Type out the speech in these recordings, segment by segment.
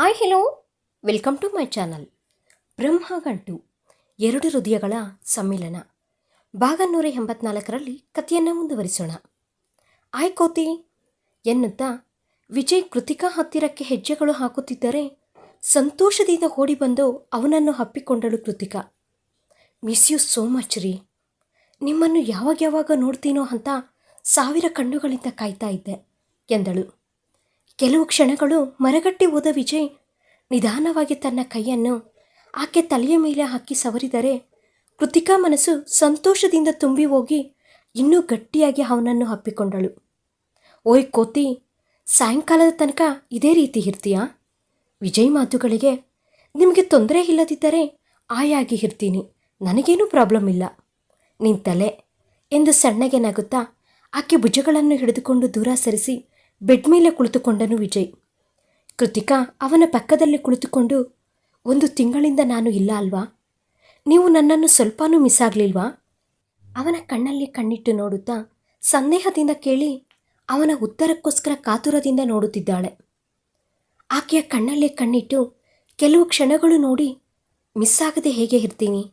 Hi hello welcome to my channel Brahmagantu, ಎರಡು ಹೃದಯಗಳ ಸಮ್ಮಿಲನ. ಭಾಗ ನೂರ ಎಂಬತ್ನಾಲ್ಕರಲ್ಲಿ ಕಥೆಯನ್ನು ಮುಂದುವರಿಸೋಣ. ಆಯ್ ಕೋತಿ. ಎನ್ನುತ್ತಾ, ವಿಜಯ್ ಕೃತಿಕಾ ಹತ್ತಿರಕ್ಕೆ ಹೆಜ್ಜೆಗಳು ಹಾಕುತ್ತಿದ್ದರೆ, ಸಂತೋಷದಿಂದ ಓಡಿ ಬಂದು ಅವನನ್ನು ಹಪ್ಪಿಕೊಂಡಳು Krithika. Miss you so much ರೀ. ನಿಮ್ಮನ್ನು ಯಾವಾಗ ಯಾವಾಗ ನೋಡ್ತೀನೋ ಅಂತ ಸಾವಿರ ಕಣ್ಣುಗಳಿಂದ ಕಾಯ್ತಾ ಇದ್ದೆ, ಎಂದಳು. ಕೆಲವು ಕ್ಷಣಗಳು ಮರಗಟ್ಟಿ ಹೋದ ವಿಜಯ್ ನಿಧಾನವಾಗಿ ತನ್ನ ಕೈಯನ್ನು ಆಕೆ ತಲೆಯ ಮೇಲೆ ಹಾಕಿ ಸವರಿದರೆ ಕೃತಿಕಾ ಮನಸ್ಸು ಸಂತೋಷದಿಂದ ತುಂಬಿ ಹೋಗಿ ಇನ್ನೂ ಗಟ್ಟಿಯಾಗಿ ಅವನನ್ನು ಹಪ್ಪಿಕೊಂಡಳು ಓಯ್ ಕೋತಿ, ಸಾಯಂಕಾಲದ ತನಕ ಇದೇ ರೀತಿ ಇರ್ತೀಯಾ? ವಿಜಯ್ ಮಾತುಗಳಿಗೆ, ನಿಮಗೆ ತೊಂದರೆ ಇಲ್ಲದಿದ್ದರೆ ಆಯಾಗಿ ಇರ್ತೀನಿ, ನನಗೇನೂ ಪ್ರಾಬ್ಲಮ್ ಇಲ್ಲ. ನಿನ್ ತಲೆ, ಎಂದು ಸಣ್ಣಗೆ ನಗುತ್ತಾ ಆಕೆ ಭುಜಗಳನ್ನು ಹಿಡಿದುಕೊಂಡು ದೂರ ಸರಿಸಿ ಬೆಡ್ ಮೇಲೆ ಕುಳಿತುಕೊಂಡನು ವಿಜಯ್. ಕೃತಿಕಾ, ಅವನ ಪಕ್ಕದಲ್ಲಿ ಕುಳಿತುಕೊಂಡು, ಒಂದು ತಿಂಗಳಿಂದ ನಾನು ಇಲ್ಲ ಅಲ್ವಾ? ನೀವು ನನ್ನನ್ನು ಸ್ವಲ್ಪನೂ ಮಿಸ್ ಆಗಲಿಲ್ವಾ ಅವನ ಕಣ್ಣಲ್ಲಿ ಕಣ್ಣಿಟ್ಟು ನೋಡುತ್ತಾ ಸಂದೇಹದಿಂದ ಕೇಳಿ, ಅವನ ಉತ್ತರಕ್ಕೋಸ್ಕರ ಕಾತುರದಿಂದ ನೋಡುತ್ತಿದ್ದಾಳೆ. ಆಕೆಯ ಕಣ್ಣಲ್ಲಿ ಕಣ್ಣಿಟ್ಟು ಕೆಲವು ಕ್ಷಣಗಳು ನೋಡಿ ಮಿಸ್ ಆಗದೆ ಹೇಗೆ ಇರ್ತೀನಿ?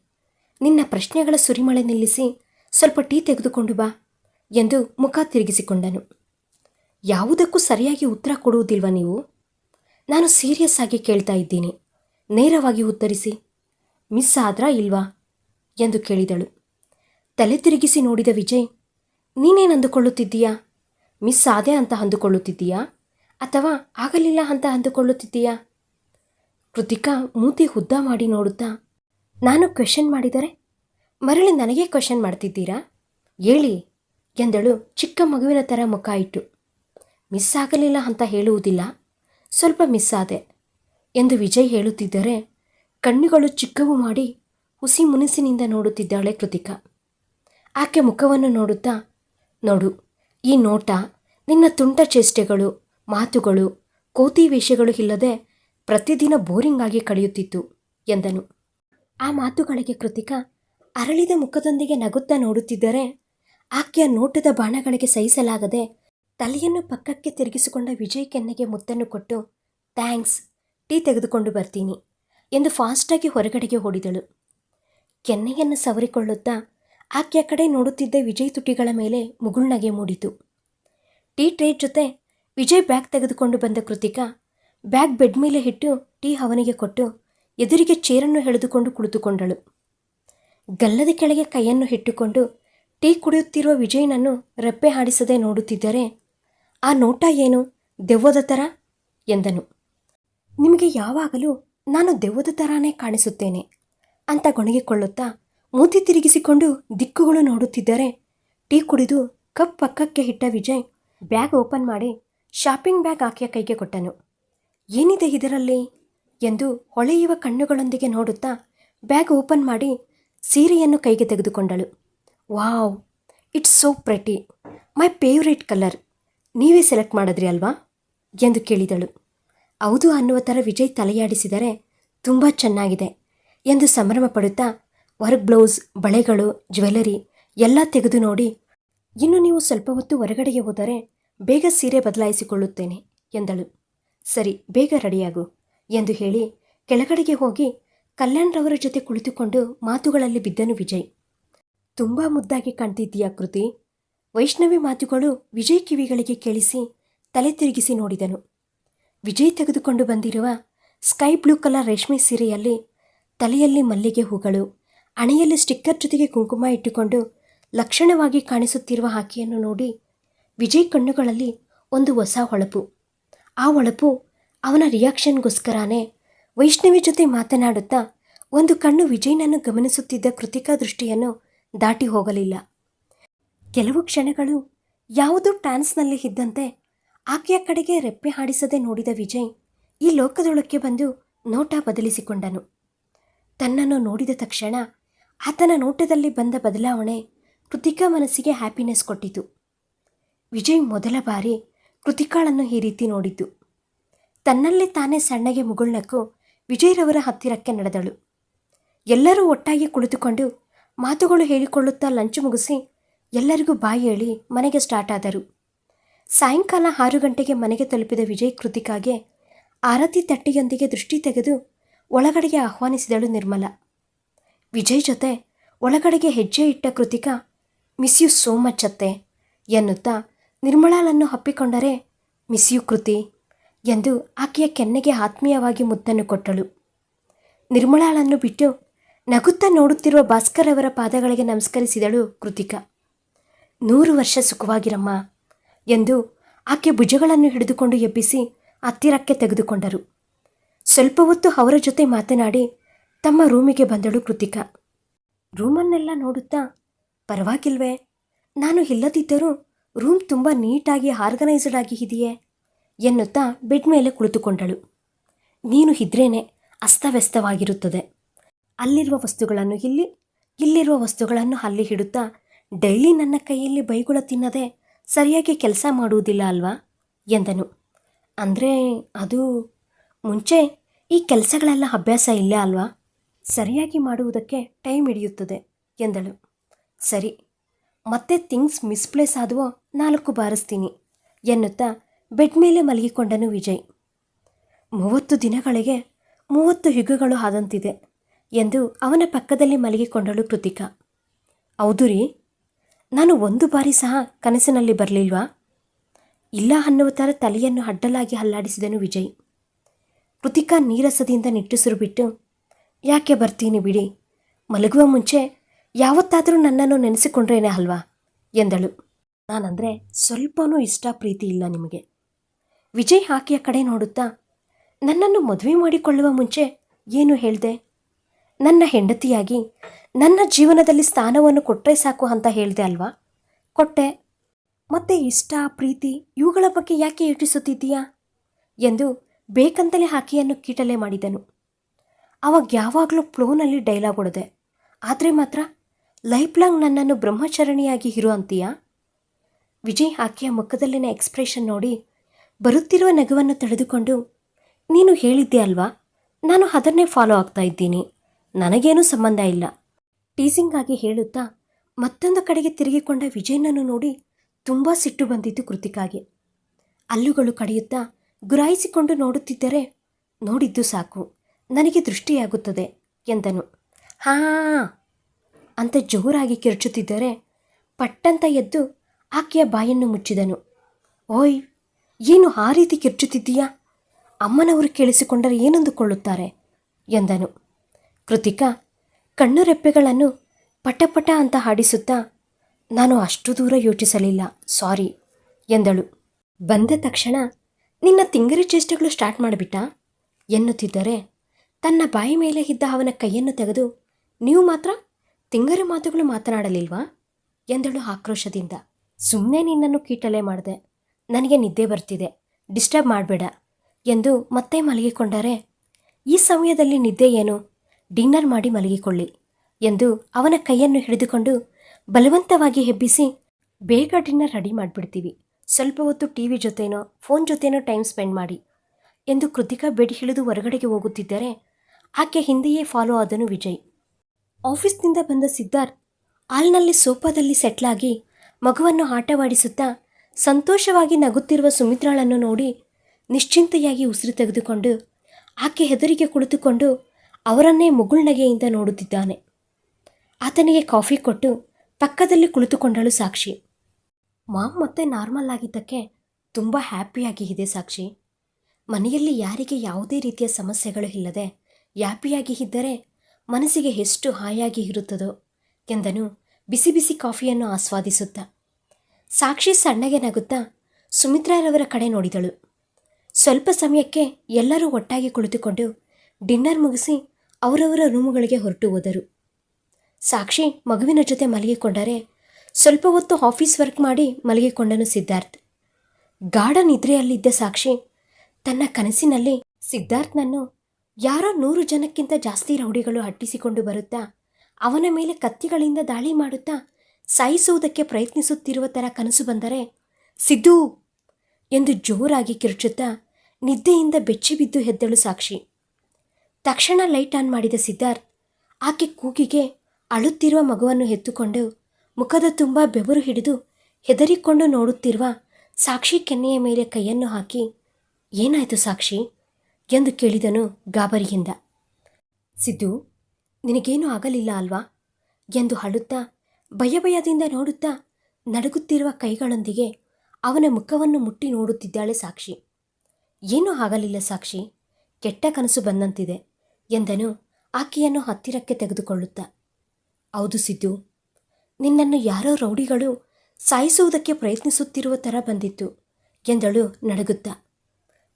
ನಿನ್ನ ಪ್ರಶ್ನೆಗಳ ಸುರಿಮಳೆ ನಿಲ್ಲಿಸಿ ಸ್ವಲ್ಪ ಟೀ ತೆಗೆದುಕೊಂಡು ಬಾ ಎಂದು ಮುಖ ತಿರುಗಿಸಿಕೊಂಡನು. ಯಾವುದಕ್ಕೂ ಸರಿಯಾಗಿ ಉತ್ತರ ಕೊಡುವುದಿಲ್ವ ನೀವು? ನಾನು ಸೀರಿಯಸ್ ಆಗಿ ಕೇಳ್ತಾ ಇದ್ದೀನಿ. ನೇರವಾಗಿ ಉತ್ತರಿಸಿ, ಮಿಸ್ ಆದ್ರಾ ಇಲ್ವಾ? ಎಂದು ಕೇಳಿದಳು. ತಲೆ ತಿರುಗಿಸಿ ನೋಡಿದ ವಿಜಯ್, ನೀನೇನು ಅಂದುಕೊಳ್ಳುತ್ತಿದ್ದೀಯಾ? ಮಿಸ್ ಆದೆ ಅಂತ ಅಂದುಕೊಳ್ಳುತ್ತಿದ್ದೀಯಾ? ಅಥವಾ ಆಗಲಿಲ್ಲ ಅಂತ ಅಂದುಕೊಳ್ಳುತ್ತಿದ್ದೀಯಾ? ಕೃತಿಕಾ ಮೂತಿ ಹುದ್ದ ಮಾಡಿ ನೋಡುತ್ತಾ, ನಾನು ಕ್ವೆಶನ್ ಮಾಡಿದರೆ? ಮರಳಿ ನನಗೆ ಕ್ವೆಶನ್ ಮಾಡ್ತಿದ್ದೀರಾ? ಹೇಳಿ, ಎಂದಳು ಚಿಕ್ಕ ಮಗುವಿನ ಥರ ಮುಖ ಇಟ್ಟು. ಮಿಸ್ ಆಗಲಿಲ್ಲ ಅಂತ ಹೇಳುವುದಿಲ್ಲ. ಸ್ವಲ್ಪ ಮಿಸ್ ಆದೆ ಎಂದು ವಿಜಯ್ ಹೇಳುತ್ತಿದ್ದರೆ ಕಣ್ಣುಗಳು ಚಿಕ್ಕವು ಮಾಡಿ ಹುಸಿ ಮುನಿಸಿನಿಂದ ನೋಡುತ್ತಿದ್ದಾಳೆ ಕೃತಿಕಾ. ಆಕೆ ಮುಖವನ್ನು ನೋಡುತ್ತಾ, ನೋಡು, ಈ ನೋಟ ನಿನ್ನ ತುಂಟ ಚೇಷ್ಟೆಗಳು, ಮಾತುಗಳು, ಕೋತಿ ವೇಷಗಳು ಇಲ್ಲದೆ ಪ್ರತಿದಿನ ಬೋರಿಂಗ್ ಆಗಿ ಕಳೆಯುತ್ತಿತ್ತು, ಎಂದನು. ಆ ಮಾತುಗಳಿಗೆ ಕೃತಿಕಾ ಅರಳಿದ ಮುಖದೊಂದಿಗೆ ನಗುತ್ತಾ ನೋಡುತ್ತಿದ್ದರೆ ಆಕೆಯ ನೋಟದ ಬಾಣಗಳಿಗೆ ಸಹಿಸಲಾಗದೆ ತಲೆಯನ್ನು ಪಕ್ಕಕ್ಕೆ ತಿರುಗಿಸಿಕೊಂಡ ವಿಜಯ್ ಕೆನ್ನೆಗೆ ಮುತ್ತನ್ನು ಕೊಟ್ಟು, ಥ್ಯಾಂಕ್ಸ್, ಟೀ ತೆಗೆದುಕೊಂಡು ಬರ್ತೀನಿ ಎಂದು ಫಾಸ್ಟಾಗಿ ಹೊರಗಡೆಗೆ ಓಡಿದಳು. ಕೆನ್ನೆಯನ್ನು ಸವರಿಕೊಳ್ಳುತ್ತಾ ಆಕೆಯ ಕಡೆ ನೋಡುತ್ತಿದ್ದ ವಿಜಯ್ ತುಟಿಗಳ ಮೇಲೆ ಮುಗುಳ್ನಗೆ ಮೂಡಿತು. ಟೀ ಟ್ರೇ ಜೊತೆ ವಿಜಯ್ ಬ್ಯಾಗ್ ತೆಗೆದುಕೊಂಡು ಬಂದ ಕೃತಿಕಾ ಬ್ಯಾಗ್ ಬೆಡ್ ಮೇಲೆ ಇಟ್ಟು ಟೀ ಅವನಿಗೆ ಕೊಟ್ಟು ಎದುರಿಗೆ ಚೇರನ್ನು ಎಳೆದುಕೊಂಡು ಕುಳಿತುಕೊಂಡಳು. ಗಲ್ಲದ ಕೆಳಗೆ ಕೈಯನ್ನು ಇಟ್ಟುಕೊಂಡು ಟೀ ಕುಡಿಯುತ್ತಿರುವ ವಿಜಯ್ನನ್ನು ರೆಪ್ಪೆ ಹಾಡಿಸದೆ ನೋಡುತ್ತಿದ್ದರೆ ಆ ನೋಟ ಏನು? ದೆವ್ವದ ಥರ ಎಂದನು. ನಿಮಗೆ ಯಾವಾಗಲೂ ನಾನು ದೆವ್ವದ ಥರಾನೇ ಕಾಣಿಸುತ್ತೇನೆ ಅಂತ ಗೊಣಗಿಕೊಳ್ಳುತ್ತಾ ಮೂತಿ ತಿರುಗಿಸಿಕೊಂಡು ದಿಕ್ಕುಗಳು ನೋಡುತ್ತಿದ್ದರೆ ಟೀ ಕುಡಿದು ಕಪ್ ಪಕ್ಕಕ್ಕೆ ಇಟ್ಟ ವಿಜಯ್ ಬ್ಯಾಗ್ ಓಪನ್ ಮಾಡಿ ಶಾಪಿಂಗ್ ಬ್ಯಾಗ್ ಆಕೆಯ ಕೈಗೆ ಕೊಟ್ಟನು. ಏನಿದೆ ಇದರಲ್ಲಿ? ಎಂದು ಹೊಳೆಯುವ ಕಣ್ಣುಗಳೊಂದಿಗೆ ನೋಡುತ್ತಾ ಬ್ಯಾಗ್ ಓಪನ್ ಮಾಡಿ ಸೀರೆಯನ್ನು ಕೈಗೆ ತೆಗೆದುಕೊಂಡಳು. Wow, it's so pretty. My favourite colour. ನೀವೇ ಸೆಲೆಕ್ಟ್ ಮಾಡಿದ್ರಿ ಅಲ್ವಾ? ಎಂದು ಕೇಳಿದಳು. ಹೌದು ಅನ್ನುವ ಥರ ವಿಜಯ್ ತಲೆಯಾಡಿಸಿದರೆ ತುಂಬ ಚೆನ್ನಾಗಿದೆ ಎಂದು ಸಂಭ್ರಮ ಪಡುತ್ತಾ ವರ್ಕ್ ಬ್ಲೌಸ್ ಬಳೆಗಳು ಜ್ಯುವೆಲರಿ ಎಲ್ಲ ತೆಗೆದು ನೋಡಿ, ಇನ್ನು ನೀವು ಸ್ವಲ್ಪ ಹೊತ್ತು ಹೊರಗಡೆಗೆ ಹೋದರೆ ಬೇಗ ಸೀರೆ ಬದಲಾಯಿಸಿಕೊಳ್ಳುತ್ತೇನೆ, ಎಂದಳು. ಸರಿ, ಬೇಗ ರೆಡಿಯಾಗು ಎಂದು ಹೇಳಿ ಕೆಳಗಡೆಗೆ ಹೋಗಿ ಕಲ್ಯಾಣ್ರವರ ಜೊತೆ ಕುಳಿತುಕೊಂಡು ಮಾತುಗಳಲ್ಲಿ ಬಿದ್ದನು ವಿಜಯ್. ತುಂಬ ಮುದ್ದಾಗಿ ಕಾಣ್ತಿದ್ದೀಯಾ ಕೃತಿ? ವೈಷ್ಣವಿ ಮಾತುಗಳು ವಿಜಯ್ ಕಿವಿಗಳಿಗೆ ಕೇಳಿಸಿ ತಲೆ ತಿರುಗಿಸಿ ನೋಡಿದನು. ವಿಜಯ್ ತೆಗೆದುಕೊಂಡು ಬಂದಿರುವ ಸ್ಕೈ ಬ್ಲೂ ಕಲರ್ ರೇಷ್ಮೆ ಸೀರೆಯಲ್ಲಿ ತಲೆಯಲ್ಲಿ ಮಲ್ಲಿಗೆ ಹೂಗಳು ಹಣೆಯಲ್ಲಿ ಸ್ಟಿಕ್ಕರ್ ಜೊತೆಗೆ ಕುಂಕುಮ ಇಟ್ಟುಕೊಂಡು ಲಕ್ಷಣವಾಗಿ ಕಾಣಿಸುತ್ತಿರುವ ಹಾಕಿಯನ್ನು ನೋಡಿ ವಿಜಯ್ ಕಣ್ಣುಗಳಲ್ಲಿ ಒಂದು ಹೊಸ ಹೊಳಪು. ಆ ಹೊಳಪು ಅವನ ರಿಯಾಕ್ಷನ್ಗೋಸ್ಕರನೇ ವೈಷ್ಣವಿ ಜೊತೆ ಮಾತನಾಡುತ್ತಾ ಒಂದು ಕಣ್ಣು ವಿಜಯ್ನನ್ನು ಗಮನಿಸುತ್ತಿದ್ದ ಕೃತಿಕಾ ದೃಷ್ಟಿಯನ್ನು ದಾಟಿ ಹೋಗಲಿಲ್ಲ. ಕೆಲವು ಕ್ಷಣಗಳು ಯಾವುದೋ ಟ್ಯಾನ್ಸ್ನಲ್ಲಿ ಇದ್ದಂತೆ ಆಕೆಯ ಕಡೆಗೆ ರೆಪ್ಪೆ ಹಾಡಿಸದೆ ನೋಡಿದ ವಿಜಯ್ ಈ ಲೋಕದೊಳಕ್ಕೆ ಬಂದು ನೋಟ ಬದಲಿಸಿಕೊಂಡನು. ತನ್ನನ್ನು ನೋಡಿದ ತಕ್ಷಣ ಆತನ ನೋಟದಲ್ಲಿ ಬಂದ ಬದಲಾವಣೆ ಕೃತಿಕಾ ಮನಸ್ಸಿಗೆ ಹ್ಯಾಪಿನೆಸ್ ಕೊಟ್ಟಿತು. ವಿಜಯ್ ಮೊದಲ ಬಾರಿ ಕೃತಿಕಾಳನ್ನು ಈ ರೀತಿ ನೋಡಿದ್ದು. ತನ್ನಲ್ಲಿ ತಾನೇ ಸಣ್ಣಗೆ ಮುಗುಳ್ನಕ್ಕು ವಿಜಯ್ರವರ ಹತ್ತಿರಕ್ಕೆ ನಡೆದಳು. ಎಲ್ಲರೂ ಒಟ್ಟಾಗಿ ಕುಳಿತುಕೊಂಡು ಮಾತುಗಳು ಹೇಳಿಕೊಳ್ಳುತ್ತಾ ಲಂಚ್ ಮುಗಿಸಿ ಎಲ್ಲರಿಗೂ ಬಾಯಿ ಹೇಳಿ ಮನೆಗೆ ಸ್ಟಾರ್ಟ್ ಆದರು. ಸಾಯಂಕಾಲ ಆರು ಗಂಟೆಗೆ ಮನೆಗೆ ತಲುಪಿದ ವಿಜಯ್ ಕೃತಿಕಾಗೆ ಆರತಿ ತಟ್ಟೆಯೊಂದಿಗೆ ದೃಷ್ಟಿ ತೆಗೆದು ಒಳಗಡೆಗೆ ಆಹ್ವಾನಿಸಿದಳು ನಿರ್ಮಲ. ವಿಜಯ್ ಜೊತೆ ಒಳಗಡೆಗೆ ಹೆಜ್ಜೆ ಇಟ್ಟ Krithika miss you so much ಅತ್ತೆ ಎನ್ನುತ್ತಾ ನಿರ್ಮಲಾಳನ್ನು ಹಪ್ಪಿಕೊಂಡರೆ ಮಿಸ್ ಯು ಕೃತಿ ಎಂದು ಆಕೆಯ ಕೆನ್ನೆಗೆ ಆತ್ಮೀಯವಾಗಿ ಮುದ್ದನ್ನು ಕೊಟ್ಟಳು. ನಿರ್ಮಲಾಳನ್ನು ಬಿಟ್ಟು ನಗುತ್ತಾ ನೋಡುತ್ತಿರುವ ಭಾಸ್ಕರ್ ಅವರ ಪಾದಗಳಿಗೆ ನಮಸ್ಕರಿಸಿದಳು ಕೃತಿಕಾ. ನೂರು ವರ್ಷ ಸುಖವಾಗಿರಮ್ಮ ಎಂದು ಆಕೆ ಭುಜಗಳನ್ನು ಹಿಡಿದುಕೊಂಡು ಎಬ್ಬಿಸಿ ಹತ್ತಿರಕ್ಕೆ ತೆಗೆದುಕೊಂಡರು. ಸ್ವಲ್ಪ ಹೊತ್ತು ಅವರ ಜೊತೆ ಮಾತನಾಡಿ ತಮ್ಮ ರೂಮಿಗೆ ಬಂದಳು ಕೃತಿಕಾ. ರೂಮನ್ನೆಲ್ಲ ನೋಡುತ್ತಾ, ಪರವಾಗಿಲ್ವೇ, ನಾನು ಇಲ್ಲದಿದ್ದರೂ ರೂಮ್ ತುಂಬ ನೀಟಾಗಿ ಆರ್ಗನೈಸ್ಡ್ ಆಗಿ ಇದೆಯೇ ಎನ್ನುತ್ತಾ ಬೆಡ್ ಮೇಲೆ ಕುಳಿತುಕೊಂಡಳು. ನೀನು ಇದ್ರೇನೆ ಅಸ್ತವ್ಯಸ್ತವಾಗಿರುತ್ತದೆ. ಅಲ್ಲಿರುವ ವಸ್ತುಗಳನ್ನು ಇಲ್ಲಿ, ಇಲ್ಲಿರುವ ವಸ್ತುಗಳನ್ನು ಅಲ್ಲಿ ಇಡುತ್ತಾ ಡೈಲಿ ನನ್ನ ಕೈಯಲ್ಲಿ ಬೈಗುಳ ತಿನ್ನದೆ ಸರಿಯಾಗಿ ಕೆಲಸ ಮಾಡುವುದಿಲ್ಲ ಅಲ್ವಾ? ಎಂದನು. ಅಂದರೆ ಅದು ಮುಂಚೆ ಈ ಕೆಲಸಗಳೆಲ್ಲ ಅಭ್ಯಾಸ ಇಲ್ಲ ಅಲ್ವಾ? ಸರಿಯಾಗಿ ಮಾಡುವುದಕ್ಕೆ ಟೈಮ್ ಹಿಡಿಯುತ್ತದೆ, ಎಂದಳು. ಸರಿ, ಮತ್ತೆ ಥಿಂಗ್ಸ್ ಮಿಸ್ಪ್ಲೇಸ್ ಆದವೋ ನಾಲ್ಕು ಬಾರಿಸ್ತೀನಿ, ಎನ್ನುತ್ತಾ ಬೆಡ್ ಮೇಲೆ ಮಲಗಿಕೊಂಡನು ವಿಜಯ್. ಮೂವತ್ತು ದಿನಗಳಿಗೆ ಮೂವತ್ತು ಯುಗಗಳು ಆದಂತಿದೆ ಎಂದು ಅವನ ಪಕ್ಕದಲ್ಲಿ ಮಲಗಿಕೊಂಡಳು ಕೃತಿಕಾ. ಹೌದು ರೀ ನಾನು ಒಂದು ಬಾರಿ ಸಹ ಕನಸಿನಲ್ಲಿ ಬರಲಿಲ್ವಾ? ಇಲ್ಲ ಅನ್ನುವ ಥರ ತಲೆಯನ್ನು ಅಡ್ಡಲಾಗಿ ಅಲ್ಲಾಡಿಸಿದನು ವಿಜಯ್. ಕೃತಿಕಾ ನೀರಸದಿಂದ ನಿಟ್ಟುಸಿರು ಬಿಟ್ಟು ಯಾಕೆ ಬರ್ತೀನಿ ಬಿಡಿ? ಮಲಗುವ ಮುಂಚೆ ಯಾವತ್ತಾದರೂ ನನ್ನನ್ನು ನೆನೆಸಿಕೊಂಡ್ರೇನೆ ಅಲ್ವಾ? ಎಂದಳು. ನಾನಂದರೆ ಸ್ವಲ್ಪನೂ ಇಷ್ಟ ಪ್ರೀತಿ ಇಲ್ಲ ನಿಮಗೆ. ವಿಜಯ್ ಆಕೆಯ ಕಡೆ ನೋಡುತ್ತಾ, ನನ್ನನ್ನು ಮದುವೆ ಮಾಡಿಕೊಳ್ಳುವ ಮುಂಚೆ ಏನು ಹೇಳಿದೆ? ನನ್ನ ಹೆಂಡತಿಯಾಗಿ ನನ್ನ ಜೀವನದಲ್ಲಿ ಸ್ಥಾನವನ್ನು ಕೊಟ್ಟರೆ ಸಾಕು ಅಂತ ಹೇಳಿದೆ ಅಲ್ವಾ? ಕೊಟ್ಟೆ. ಮತ್ತೆ ಇಷ್ಟ, ಪ್ರೀತಿ, ಇವುಗಳ ಬಗ್ಗೆ ಯಾಕೆ ಯೋಚಿಸುತ್ತಿದ್ದೀಯಾ? ಎಂದು ಬೇಕಂತಲೇ ಹಾಕಿಯನ್ನು ಕೀಟಲೆ ಮಾಡಿದನು. ಅವಾಗ ಯಾವಾಗಲೂ ಪ್ಲೋನಲ್ಲಿ ಡೈಲಾಗ್ ಹೊಡೆದೆ. ಆದರೆ ಮಾತ್ರ ಲೈಫ್ ಲಾಂಗ್ ನನ್ನನ್ನು ಬ್ರಹ್ಮಚರಣಿಯಾಗಿ ಇರು ಅಂತೀಯಾ? ವಿಜಯ್ ಆಕೆಯ ಮುಖದಲ್ಲಿನ ಎಕ್ಸ್ಪ್ರೆಷನ್ ನೋಡಿ ಬರುತ್ತಿರುವ ನಗುವನ್ನು ತಡೆದುಕೊಂಡು, ನೀನು ಹೇಳಿದ್ದೆ ಅಲ್ವಾ? ನಾನು ಅದನ್ನೇ ಫಾಲೋ ಆಗ್ತಾ ಇದ್ದೀನಿ. ನನಗೇನೂ ಸಂಬಂಧ ಇಲ್ಲ. ಟೀಸಿಂಗ್ ಆಗಿ ಹೇಳುತ್ತಾ ಮತ್ತೊಂದು ಕಡೆಗೆ ತಿರುಗಿಕೊಂಡ ವಿಜಯನನ್ನು ನೋಡಿ ತುಂಬ ಸಿಟ್ಟು ಬಂದಿತ್ತು ಕೃತಿಕಾಗೆ. ಅಲ್ಲುಗಳು ಕಡಿಯುತ್ತಾ ಗುರಾಯಿಸಿಕೊಂಡು ನೋಡುತ್ತಿದ್ದರೆ ನೋಡಿದ್ದು ಸಾಕು, ನನಗೆ ದೃಷ್ಟಿಯಾಗುತ್ತದೆ ಎಂದನು. ಹಾ, ಅಂತ ಜೋರಾಗಿ ಕಿರ್ಚುತ್ತಿದ್ದರೆ ಪಟ್ಟಂತ ಎದ್ದು ಆಕೆಯ ಬಾಯನ್ನು ಮುಚ್ಚಿದನು. ಓಯ್, ಏನು ಆ ರೀತಿ ಕಿರ್ಚುತ್ತಿದ್ದೀಯಾ? ಅಮ್ಮನವರು ಕೇಳಿಸಿಕೊಂಡರೆ ಏನಂದುಕೊಳ್ಳುತ್ತಾರೆ ಎಂದನು. ಕೃತಿಕಾ ಕಣ್ಣು ರೆಪ್ಪೆಗಳನ್ನು ಪಟಪಟ ಅಂತ ಹಾಡಿಸುತ್ತಾ, ನಾನು ಅಷ್ಟು ದೂರ ಯೋಚಿಸಲಿಲ್ಲ, ಸಾರಿ, ಎಂದಳು. ಬಂದ ತಕ್ಷಣ, ನಿನ್ನ ತಿಂಗರಿ ಚೇಷ್ಟೆಗಳು ಸ್ಟಾರ್ಟ್ ಮಾಡಿಬಿಟ್ಟ? ಎನ್ನುತ್ತಿದ್ದರೆ, ತನ್ನ ಬಾಯಿ ಮೇಲೆ ಇದ್ದ ಅವನ ಕೈಯನ್ನು ತೆಗೆದು ನೀವು ಮಾತ್ರ ತಿಂಗರಿ ಮಾತುಗಳು ಮಾತನಾಡಲಿಲ್ವಾ? ಎಂದಳು ಆಕ್ರೋಶದಿಂದ. ಸುಮ್ಮನೆ ನಿನ್ನನ್ನು ಕೀಟಲೆ ಮಾಡಿದೆ, ನನಗೆ ನಿದ್ದೆ ಬರ್ತಿದೆ, ಡಿಸ್ಟರ್ಬ್ ಮಾಡಬೇಡ, ಎಂದು ಮತ್ತೆ ಮಲಗಿಕೊಂಡರೆ, ಈ ಸಮಯದಲ್ಲಿ ನಿದ್ದೆ ಏನು? ಡಿನ್ನರ್ ಮಾಡಿ ಮಲಗಿಕೊಳ್ಳಿ ಎಂದು ಅವನ ಕೈಯನ್ನು ಹಿಡಿದುಕೊಂಡು ಬಲವಂತವಾಗಿ ಹೆಬ್ಬಿಸಿ ಬೇಗ ಡಿನ್ನರ್ ರೆಡಿ ಮಾಡಿಬಿಡ್ತೀವಿ. ಸ್ವಲ್ಪ ಹೊತ್ತು ಟಿ ವಿ ಜೊತೆನೋ, ಫೋನ್ ಜೊತೆನೋ ಟೈಮ್ ಸ್ಪೆಂಡ್ ಮಾಡಿ ಎಂದು ಕೃತಿಕಾ ಬೆಡಿ ಹಿಡಿದು ಹೊರಗಡೆಗೆ ಹೋಗುತ್ತಿದ್ದರೆ ಆಕೆ ಹಿಂದೆಯೇ ಫಾಲೋ ಆದನು ವಿಜಯ್. ಆಫೀಸ್ನಿಂದ ಬಂದ ಸಿದ್ಧಾರ್ಥ್ ಹಾಲ್ನಲ್ಲಿ ಸೋಫಾದಲ್ಲಿ ಸೆಟ್ಲಾಗಿ ಮಗುವನ್ನು ಆಟವಾಡಿಸುತ್ತಾ ಸಂತೋಷವಾಗಿ ನಗುತ್ತಿರುವ ಸುಮಿತ್ರಾಳನ್ನು ನೋಡಿ ನಿಶ್ಚಿಂತೆಯಾಗಿ ಉಸಿರು ತೆಗೆದುಕೊಂಡು ಆಕೆ ಹೆದರಿಗೆ ಕುಳಿತುಕೊಂಡು ಅವರನ್ನೇ ಮುಗುಳ್ನಗೆಯಿಂದ ನೋಡುತ್ತಿದ್ದಾನೆ. ಆತನಿಗೆ ಕಾಫಿ ಕೊಟ್ಟು ಪಕ್ಕದಲ್ಲಿ ಕುಳಿತುಕೊಂಡಳು ಸಾಕ್ಷಿ. ಮಾಮ್ ಮತ್ತೆ ನಾರ್ಮಲ್ ಆಗಿದ್ದಕ್ಕೆ ತುಂಬ ಹ್ಯಾಪಿಯಾಗಿ ಇದೆ ಸಾಕ್ಷಿ. ಮನೆಯಲ್ಲಿ ಯಾರಿಗೆ ಯಾವುದೇ ರೀತಿಯ ಸಮಸ್ಯೆಗಳು ಇಲ್ಲದೆ ಹ್ಯಾಪಿಯಾಗಿ ಇದ್ದರೆ ಮನಸ್ಸಿಗೆ ಎಷ್ಟು ಹಾಯಾಗಿ ಇರುತ್ತದೋ ಎಂದನು ಬಿಸಿ ಬಿಸಿ ಕಾಫಿಯನ್ನು ಆಸ್ವಾದಿಸುತ್ತಾ. ಸಾಕ್ಷಿ ಸಣ್ಣಗೆ ನಗುತ್ತಾ ಸುಮಿತ್ರಾರವರ ಕಡೆ ನೋಡಿದಳು. ಸ್ವಲ್ಪ ಸಮಯಕ್ಕೆ ಎಲ್ಲರೂ ಒಟ್ಟಾಗಿ ಕುಳಿತುಕೊಂಡು ಡಿನ್ನರ್ ಮುಗಿಸಿ ಅವರವರ ರೂಮುಗಳಿಗೆ ಹೊರಟು ಹೋದರು. ಸಾಕ್ಷಿ ಮಗುವಿನ ಜೊತೆ ಮಲಗಿಕೊಂಡರೆ ಸ್ವಲ್ಪ ಹೊತ್ತು ಆಫೀಸ್ ವರ್ಕ್ ಮಾಡಿ ಮಲಗಿಕೊಂಡನು ಸಿದ್ಧಾರ್ಥ್. ಗಾಢ ನಿದ್ರೆಯಲ್ಲಿದ್ದ ಸಾಕ್ಷಿ ತನ್ನ ಕನಸಿನಲ್ಲಿ ಸಿದ್ಧಾರ್ಥ್ನನ್ನು ಯಾರೋ ನೂರು ಜನಕ್ಕಿಂತ ಜಾಸ್ತಿ ರೌಡಿಗಳು ಅಟ್ಟಿಸಿಕೊಂಡು ಬರುತ್ತಾ ಅವನ ಮೇಲೆ ಕತ್ತಿಗಳಿಂದ ದಾಳಿ ಮಾಡುತ್ತಾ ಸಾಯಿಸುವುದಕ್ಕೆ ಪ್ರಯತ್ನಿಸುತ್ತಿರುವ ಥರ ಕನಸು ಬಂದರೆ ಸಿದ್ದು ಎಂದು ಜೋರಾಗಿ ಕಿರುಚುತ್ತಾ ನಿದ್ದೆಯಿಂದ ಬೆಚ್ಚಿಬಿದ್ದು ಎದ್ದಳು ಸಾಕ್ಷಿ. ತಕ್ಷಣ ಲೈಟ್ ಆನ್ ಮಾಡಿದ ಸಿದ್ಧಾರ್ಥ್, ಆಕೆ ಕೂಗಿಗೆ ಅಳುತ್ತಿರುವ ಮಗುವನ್ನು ಎತ್ತುಕೊಂಡು ಮುಖದ ತುಂಬ ಬೆವರು ಹಿಡಿದು ಹೆದರಿಕೊಂಡು ನೋಡುತ್ತಿರುವ ಸಾಕ್ಷಿ ಕೆನ್ನೆಯ ಮೇಲೆ ಕೈಯನ್ನು ಹಾಕಿ, ಏನಾಯಿತು ಸಾಕ್ಷಿ? ಎಂದು ಕೇಳಿದನು ಗಾಬರಿಯಿಂದ. ಸಿದ್ದು, ನಿನಗೇನೂ ಆಗಲಿಲ್ಲ ಅಲ್ವಾ? ಎಂದು ಅಳುತ್ತಾ ಭಯಭಯದಿಂದ ನೋಡುತ್ತಾ ನಡುಗುತ್ತಿರುವ ಕೈಗಳೊಂದಿಗೆ ಅವನ ಮುಖವನ್ನು ಮುಟ್ಟಿ ನೋಡುತ್ತಿದ್ದಾಳೆ ಸಾಕ್ಷಿ. ಏನೂ ಆಗಲಿಲ್ಲ ಸಾಕ್ಷಿ, ಕೆಟ್ಟ ಕನಸು ಬಂದಂತಿದೆ. ಎಂದನು ಆಕೆಯನ್ನು ಹತ್ತಿರಕ್ಕೆ ತೆಗೆದುಕೊಳ್ಳುತ್ತಾ. ಹೌದು ಸಿದ್ದು, ನಿನ್ನನ್ನು ಯಾರೋ ರೌಡಿಗಳು ಸಾಯಿಸುವುದಕ್ಕೆ ಪ್ರಯತ್ನಿಸುತ್ತಿರುವ ಥರ ಬಂದಿತ್ತು, ಎಂದಳು ನಡುಗುತ್ತಾ.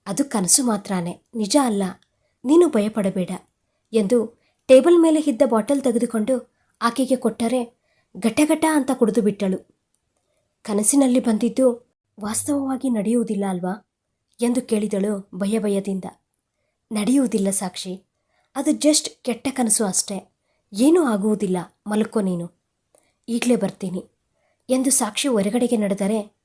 ಅದು ಕನಸು ಮಾತ್ರನೇ, ನಿಜ ಅಲ್ಲ, ನೀನು ಭಯಪಡಬೇಡ, ಎಂದು ಟೇಬಲ್ ಮೇಲೆ ಇದ್ದ ಬಾಟಲ್ ತೆಗೆದುಕೊಂಡು ಆಕೆಗೆ ಕೊಟ್ಟರೆ ಘಟಘಟ ಅಂತ ಕುಡಿದು ಬಿಟ್ಟಳು ಕನಸಿನಲ್ಲಿ ಬಂದಿದ್ದು ವಾಸ್ತವವಾಗಿ ನಡೆಯುವುದಿಲ್ಲ ಅಲ್ವಾ? ಎಂದು ಕೇಳಿದಳು ಭಯ ಭಯದಿಂದ ನಡೆಯುವುದಿಲ್ಲ ಸಾಕ್ಷಿ ಅದು ಜಸ್ಟ್ ಕೆಟ್ಟ ಕನಸು ಅಷ್ಟೇ. ಏನೂ ಆಗುವುದಿಲ್ಲ, ಮಲ್ಕೋ ನೀನು. ಈಗಲೇ ಬರ್ತೀನಿ. ಎಂದು ಸಾಕ್ಷಿ ಹೊರಗಡೆಗೆ ನಡೆದರೆ,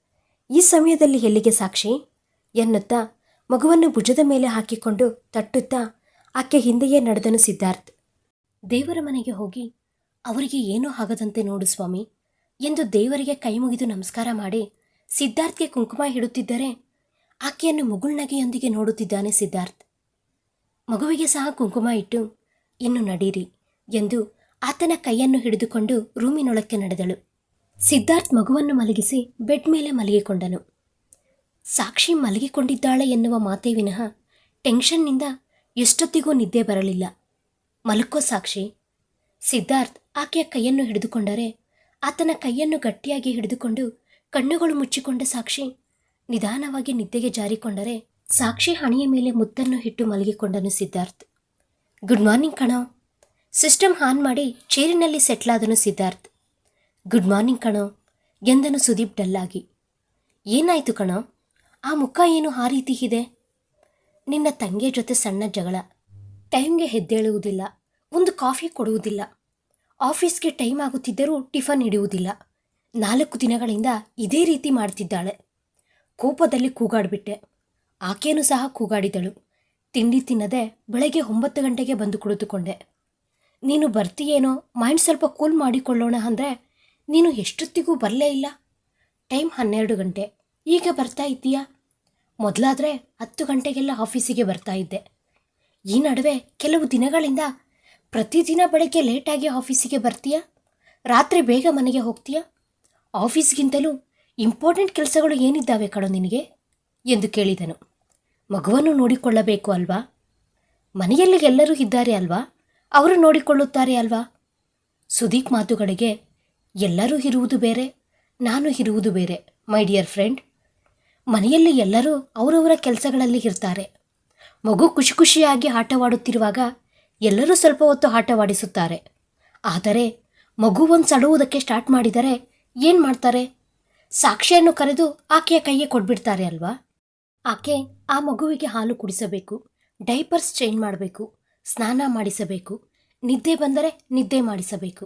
ಈ ಸಮಯದಲ್ಲಿ ಎಲ್ಲಿಗೆ ಸಾಕ್ಷಿ? ಎನ್ನುತ್ತಾ ಮಗುವನ್ನು ಭುಜದ ಮೇಲೆ ಹಾಕಿಕೊಂಡು ತಟ್ಟುತ್ತಾ ಆಕೆ ಹಿಂದೆಯೇ ನಡೆದನು ಸಿದ್ಧಾರ್ಥ್. ದೇವರ ಮನೆಗೆ ಹೋಗಿ, ಅವರಿಗೆ ಏನೂ ಆಗದಂತೆ ನೋಡು ಸ್ವಾಮಿ, ಎಂದು ದೇವರಿಗೆ ಕೈ ಮುಗಿದು ನಮಸ್ಕಾರ ಮಾಡಿ ಸಿದ್ಧಾರ್ಥ್ಗೆ ಕುಂಕುಮ ಹಿಡುತ್ತಿದ್ದರೆ ಆಕೆಯನ್ನು ಮುಗುಳ್ನಗೆಯೊಂದಿಗೆ ನೋಡುತ್ತಿದ್ದಾನೆ ಸಿದ್ಧಾರ್ಥ್. ಮಗುವಿಗೆ ಸಹ ಕುಂಕುಮ ಇಟ್ಟು, ಇನ್ನು ನಡೀರಿ ಎಂದು ಆತನ ಕೈಯನ್ನು ಹಿಡಿದುಕೊಂಡು ರೂಮಿನೊಳಕ್ಕೆ ನಡೆದಳು. ಸಿದ್ಧಾರ್ಥ್ ಮಗುವನ್ನು ಮಲಗಿಸಿ ಬೆಡ್ ಮೇಲೆ ಮಲಗಿಕೊಂಡನು. ಸಾಕ್ಷಿ ಮಲಗಿಕೊಂಡಿದ್ದಾಳೆ ಎನ್ನುವ ಮಾತೇ ವಿನಃ ಟೆನ್ಷನ್ನಿಂದ ಎಷ್ಟೊತ್ತಿಗೂ ನಿದ್ದೆ ಬರಲಿಲ್ಲ. ಮಲಕೋ ಸಾಕ್ಷಿ. ಸಿದ್ಧಾರ್ಥ್ ಆಕೆಯ ಕೈಯನ್ನು ಹಿಡಿದುಕೊಂಡರೆ ಆತನ ಕೈಯನ್ನು ಗಟ್ಟಿಯಾಗಿ ಹಿಡಿದುಕೊಂಡು ಕಣ್ಣುಗಳು ಮುಚ್ಚಿಕೊಂಡ ಸಾಕ್ಷಿ ನಿಧಾನವಾಗಿ ನಿದ್ದೆಗೆ ಜಾರಿಕೊಂಡರೆ ಸಾಕ್ಷಿ ಹಣೆಯ ಮೇಲೆ ಮುತ್ತನ್ನು ಹಿಟ್ಟು ಮಲಗಿಕೊಂಡನು ಸಿದ್ಧಾರ್ಥ್. ಗುಡ್ ಮಾರ್ನಿಂಗ್ ಕಣೋ. ಸಿಸ್ಟಮ್ ಆನ್ ಮಾಡಿ ಚೇರಿನಲ್ಲಿ ಸೆಟ್ಲಾದನು ಸಿದ್ಧಾರ್ಥ್. ಗುಡ್ ಮಾರ್ನಿಂಗ್ ಕಣೋ, ಎಂದನು ಸುದೀಪ್ ಡಲ್ಲಾಗಿ. ಏನಾಯ್ತು ಕಣೋ? ಆ ಮುಖ ಏನು ಆ ರೀತಿ ಇದೆ? ನಿನ್ನ ತಂಗಿಯ ಜೊತೆ ಸಣ್ಣ ಜಗಳ. ಟೈಮ್ಗೆ ಹೆದ್ದೇಳುವುದಿಲ್ಲ ಒಂದು ಕಾಫಿ ಕೊಡುವುದಿಲ್ಲ. ಆಫೀಸ್ಗೆ ಟೈಮ್ ಆಗುತ್ತಿದ್ದರೂ ಟಿಫನ್ ಹಿಡಿಯುವುದಿಲ್ಲ. ನಾಲ್ಕು ದಿನಗಳಿಂದ ಇದೇ ರೀತಿ ಮಾಡ್ತಿದ್ದಾಳೆ. ಕೋಪದಲ್ಲಿ ಕೂಗಾಡಿಬಿಟ್ಟೆ. ಆಕೆಯೂ ಸಹ ಕೂಗಾಡಿದಳು. ತಿಂಡಿ ತಿನ್ನದೆ ಬೆಳಗ್ಗೆ ಒಂಬತ್ತು ಗಂಟೆಗೆ ಬಂದು ಕುಳಿತುಕೊಂಡೆ. ನೀನು ಬರ್ತೀಯೇನೋ? ಮೈಂಡ್ ಸ್ವಲ್ಪ ಕೂಲ್ ಮಾಡಿಕೊಳ್ಳೋಣ ಅಂದರೆ ನೀನು ಎಷ್ಟೊತ್ತಿಗೂ ಬರಲೇ ಇಲ್ಲ. ಟೈಮ್ ಹನ್ನೆರಡು ಗಂಟೆ. ಈಗ ಬರ್ತಾ ಇದ್ದೀಯಾ? ಮೊದಲಾದರೆ ಹತ್ತು ಗಂಟೆಗೆಲ್ಲ ಆಫೀಸಿಗೆ ಬರ್ತಾ ಇದ್ದೆ. ಈ ನಡುವೆ ಕೆಲವು ದಿನಗಳಿಂದ ಪ್ರತಿದಿನ ಬೆಳಗ್ಗೆ ಲೇಟಾಗಿ ಆಫೀಸಿಗೆ ಬರ್ತೀಯಾ? ರಾತ್ರಿ ಬೇಗ ಮನೆಗೆ ಹೋಗ್ತೀಯಾ? ಆಫೀಸ್ಗಿಂತಲೂ ಇಂಪಾರ್ಟೆಂಟ್ ಕೆಲಸಗಳು ಏನಿದ್ದಾವೆ ಕಣೋ ನಿನಗೆ? ಎಂದು ಕೇಳಿದನು. ಮಗುವನ್ನು ನೋಡಿಕೊಳ್ಳಬೇಕು ಅಲ್ವಾ? ಮನೆಯಲ್ಲಿ ಎಲ್ಲರೂ ಇದ್ದಾರೆ ಅಲ್ವಾ? ಅವರು ನೋಡಿಕೊಳ್ಳುತ್ತಾರೆ ಅಲ್ವಾ? ಸುದೀಪ್ ಮಾತುಗಳಿಗೆ, ಎಲ್ಲರೂ ಇರುವುದು ಬೇರೆ, ನಾನು ಇರುವುದು ಬೇರೆ, ಮೈ ಡಿಯರ್ ಫ್ರೆಂಡ್. ಮನೆಯಲ್ಲಿ ಎಲ್ಲರೂ ಅವರವರ ಕೆಲಸಗಳಲ್ಲಿ ಇರ್ತಾರೆ. ಮಗು ಖುಷಿ ಖುಷಿಯಾಗಿ ಆಟವಾಡುತ್ತಿರುವಾಗ ಎಲ್ಲರೂ ಸ್ವಲ್ಪ ಹೊತ್ತು ಆಟವಾಡಿಸುತ್ತಾರೆ. ಆದರೆ ಮಗು ಒಂದು ಸಡುವುದಕ್ಕೆ ಸ್ಟಾರ್ಟ್ ಮಾಡಿದರೆ ಏನು ಮಾಡ್ತಾರೆ? ಸಾಕ್ಷಿಯನ್ನು ಕರೆದು ಆಕೆಯ ಕೈಗೆ ಕೊಟ್ಬಿಡ್ತಾರೆ ಅಲ್ವಾ? ಆಕೆ ಆ ಮಗುವಿಗೆ ಹಾಲು ಕುಡಿಸಬೇಕು, ಡೈಪರ್ಸ್ ಚೇಂಜ್ ಮಾಡಬೇಕು, ಸ್ನಾನ ಮಾಡಿಸಬೇಕು, ನಿದ್ದೆ ಬಂದರೆ ನಿದ್ದೆ ಮಾಡಿಸಬೇಕು.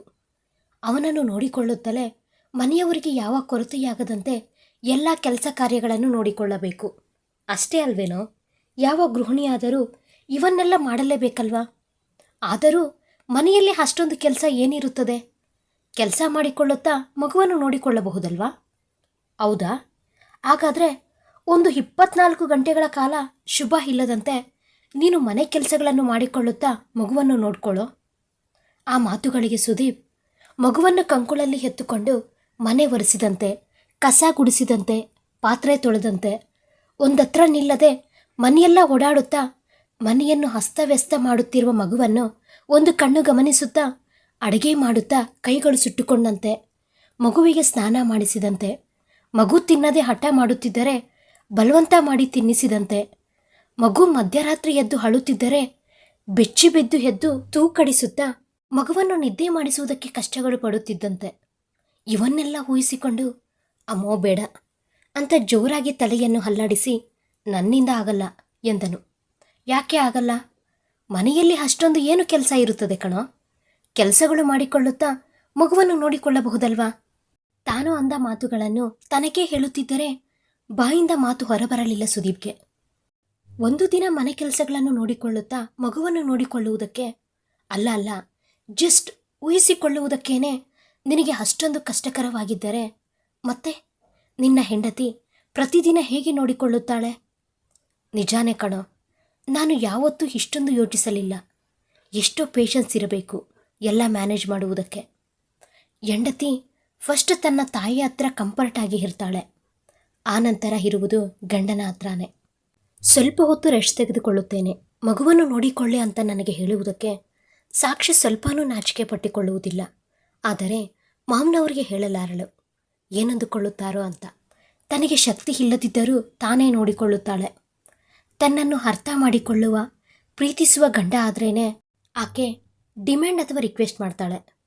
ಅವನನ್ನು ನೋಡಿಕೊಳ್ಳುತ್ತಲೇ ಮನೆಯವರಿಗೆ ಯಾವ ಕೊರತೆಯಾಗದಂತೆ ಎಲ್ಲ ಕೆಲಸ ಕಾರ್ಯಗಳನ್ನು ನೋಡಿಕೊಳ್ಳಬೇಕು. ಅಷ್ಟೇ ಅಲ್ವೇನೋ, ಯಾವ ಗೃಹಿಣಿಯಾದರೂ ಇವನ್ನೆಲ್ಲ ಮಾಡಲೇಬೇಕಲ್ವಾ? ಆದರೂ ಮನೆಯಲ್ಲಿ ಅಷ್ಟೊಂದು ಕೆಲಸ ಏನಿರುತ್ತದೆ? ಕೆಲಸ ಮಾಡಿಕೊಳ್ಳುತ್ತಾ ಮಗುವನ್ನು ನೋಡಿಕೊಳ್ಳಬಹುದಲ್ವಾ? ಹೌದಾ? ಹಾಗಾದರೆ ಒಂದು ಇಪ್ಪತ್ನಾಲ್ಕು ಗಂಟೆಗಳ ಕಾಲ ಶುಭ ಇಲ್ಲದಂತೆ ನೀನು ಮನೆ ಕೆಲಸಗಳನ್ನು ಮಾಡಿಕೊಳ್ಳುತ್ತಾ ಮಗುವನ್ನು ನೋಡ್ಕೊಳ್ಳೋ. ಆ ಮಾತುಗಳಿಗೆ ಸುದೀಪ್ ಮಗುವನ್ನು ಕಂಕುಳಲ್ಲಿ ಎತ್ತುಕೊಂಡು ಮನೆ ಒರೆಸಿದಂತೆ, ಕಸ ಗುಡಿಸಿದಂತೆ, ಪಾತ್ರೆ ತೊಳೆದಂತೆ, ಒಂದತ್ರ ನಿಲ್ಲದೆ ಮನೆಯೆಲ್ಲ ಓಡಾಡುತ್ತಾ ಮನೆಯನ್ನು ಹಸ್ತವ್ಯಸ್ತ ಮಾಡುತ್ತಿರುವ ಮಗುವನ್ನು ಒಂದು ಕಣ್ಣು ಗಮನಿಸುತ್ತಾ ಅಡುಗೆ ಮಾಡುತ್ತಾ ಕೈಗಳು ಸುಟ್ಟುಕೊಂಡಂತೆ, ಮಗುವಿಗೆ ಸ್ನಾನ ಮಾಡಿಸಿದಂತೆ, ಮಗು ತಿನ್ನದೆ ಹಠ ಮಾಡುತ್ತಿದ್ದರೆ ಬಲವಂತ ಮಾಡಿ ತಿನ್ನಿಸಿದಂತೆ. ಮಗು ಮಧ್ಯರಾತ್ರಿ ಎದ್ದು ಅಳುತ್ತಿದ್ದರೆ ಬೆಚ್ಚಿ ಬಿದ್ದು ಎದ್ದು ತೂಕಡಿಸುತ್ತಾ ಮಗುವನ್ನು ನಿದ್ದೆ ಮಾಡಿಸುವುದಕ್ಕೆ ಕಷ್ಟಗಳು ಪಡುತ್ತಿದ್ದಂತೆ. ಇವನ್ನೆಲ್ಲ ಊಹಿಸಿಕೊಂಡು, ಅಮ್ಮೋ ಬೇಡ, ಅಂತ ಜೋರಾಗಿ ತಲೆಯನ್ನು ಹಲ್ಲಾಡಿಸಿ ನನ್ನಿಂದ ಆಗಲ್ಲ, ಎಂದನು. ಯಾಕೆ ಆಗಲ್ಲ? ಮನೆಯಲ್ಲಿ ಅಷ್ಟೊಂದು ಏನು ಕೆಲಸ ಇರುತ್ತದೆ ಕಣೋ? ಕೆಲಸಗಳು ಮಾಡಿಕೊಳ್ಳುತ್ತಾ ಮಗುವನ್ನು ನೋಡಿಕೊಳ್ಳಬಹುದಲ್ವಾ? ತಾನು ಅಂದ ಮಾತುಗಳನ್ನು ತನಗೇ ಹೇಳುತ್ತಿದ್ದರೆ ಬಾಯಿಂದ ಮಾತು ಹೊರಬರಲಿಲ್ಲ ಸುದೀಪ್ಗೆ. ಒಂದು ದಿನ ಮನೆ ಕೆಲಸಗಳನ್ನು ನೋಡಿಕೊಳ್ಳುತ್ತಾ ಮಗುವನ್ನು ನೋಡಿಕೊಳ್ಳುವುದಕ್ಕೆ, ಅಲ್ಲ ಅಲ್ಲ ಜಸ್ಟ್ ಊಹಿಸಿಕೊಳ್ಳುವುದಕ್ಕೇನೆ ನಿನಗೆ ಅಷ್ಟೊಂದು ಕಷ್ಟಕರವಾಗಿದ್ದರೆ ಮತ್ತೆ ನಿನ್ನ ಹೆಂಡತಿ ಪ್ರತಿದಿನ ಹೇಗೆ ನೋಡಿಕೊಳ್ಳುತ್ತಾಳೆ? ನಿಜಾನೇ ಕಣೋ, ನಾನು ಯಾವತ್ತೂ ಇಷ್ಟೊಂದು ಯೋಚಿಸಲಿಲ್ಲ. ಎಷ್ಟೋ ಪೇಷನ್ಸ್ ಇರಬೇಕು ಎಲ್ಲ ಮ್ಯಾನೇಜ್ ಮಾಡುವುದಕ್ಕೆ. ಹೆಂಡತಿ ಫಸ್ಟ್ ತನ್ನ ತಾಯಿ ಹತ್ರ ಕಂಫರ್ಟ್ ಆಗಿ ಇರ್ತಾಳೆ. ಆನಂತರ ಇರುವುದು ಗಂಡನ ಹತ್ರನೇ. ಸ್ವಲ್ಪ ಹೊತ್ತು ರೆಸ್ಟ್ ತೆಗೆದುಕೊಳ್ಳುತ್ತೇನೆ. ಮಗುವನ್ನು ನೋಡಿಕೊಳ್ಳಿ ಅಂತ ನನಗೆ ಹೇಳುವುದಕ್ಕೆ ಸಾಕ್ಷಿ ಸ್ವಲ್ಪನೂ ನಾಚಿಕೆ ಪಟ್ಟಿಕೊಳ್ಳುವುದಿಲ್ಲ. ಆದರೆ ಮಾಮ್ನವರಿಗೆ ಹೇಳಲಾರಳು. ಏನಂದುಕೊಳ್ಳುತ್ತಾರೋ ಅಂತ. ತನಗೆ ಶಕ್ತಿ ಇಲ್ಲದಿದ್ದರೂ ತಾನೇ ನೋಡಿಕೊಳ್ಳುತ್ತಾಳೆ. ತನ್ನನ್ನು ಅರ್ಥ ಮಾಡಿಕೊಳ್ಳುವ, ಪ್ರೀತಿಸುವ ಗಂಡ ಆದ್ರೇ ಆಕೆ ಡಿಮ್ಯಾಂಡ್ ಅಥವಾ ರಿಕ್ವೆಸ್ಟ್ ಮಾಡ್ತಾಳೆ.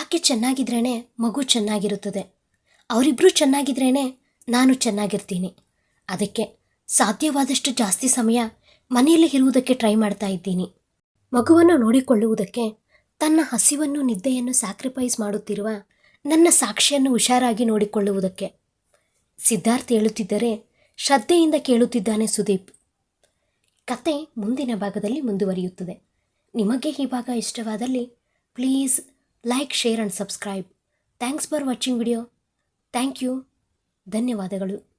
ಆಕೆ ಚೆನ್ನಾಗಿದ್ರೇ ಮಗು ಚೆನ್ನಾಗಿರುತ್ತದೆ. ಅವರಿಬ್ಬರೂ ಚೆನ್ನಾಗಿದ್ರೇ ನಾನು ಚೆನ್ನಾಗಿರ್ತೀನಿ. ಅದಕ್ಕೆ ಸಾಧ್ಯವಾದಷ್ಟು ಜಾಸ್ತಿ ಸಮಯ ಮನೆಯಲ್ಲಿ ಇರುವುದಕ್ಕೆ ಟ್ರೈ ಮಾಡ್ತಾ ಇದ್ದೀನಿ. ಮಗುವನ್ನು ನೋಡಿಕೊಳ್ಳುವುದಕ್ಕೆ ತನ್ನ ಹಸಿವನ್ನು, ನಿದ್ದೆಯನ್ನು ಸ್ಯಾಕ್ರಿಫೈಸ್ ಮಾಡುತ್ತಿರುವ ನನ್ನ ಸಾಕ್ಷಿಯನ್ನು ಹುಷಾರಾಗಿ ನೋಡಿಕೊಳ್ಳುವುದಕ್ಕೆ ಸಿದ್ಧಾರ್ಥ್ ಹೇಳುತ್ತಿದ್ದರೆ ಶ್ರದ್ಧೆಯಿಂದ ಕೇಳುತ್ತಿದ್ದಾನೆ ಸುದೀಪ್. ಕತೆ ಮುಂದಿನ ಭಾಗದಲ್ಲಿ ಮುಂದುವರಿಯುತ್ತದೆ. ನಿಮಗೆ ಈ ಭಾಗ ಇಷ್ಟವಾದಲ್ಲಿ please like, share and subscribe. Thanks for watching video. Thank you. ಧನ್ಯವಾದಗಳು.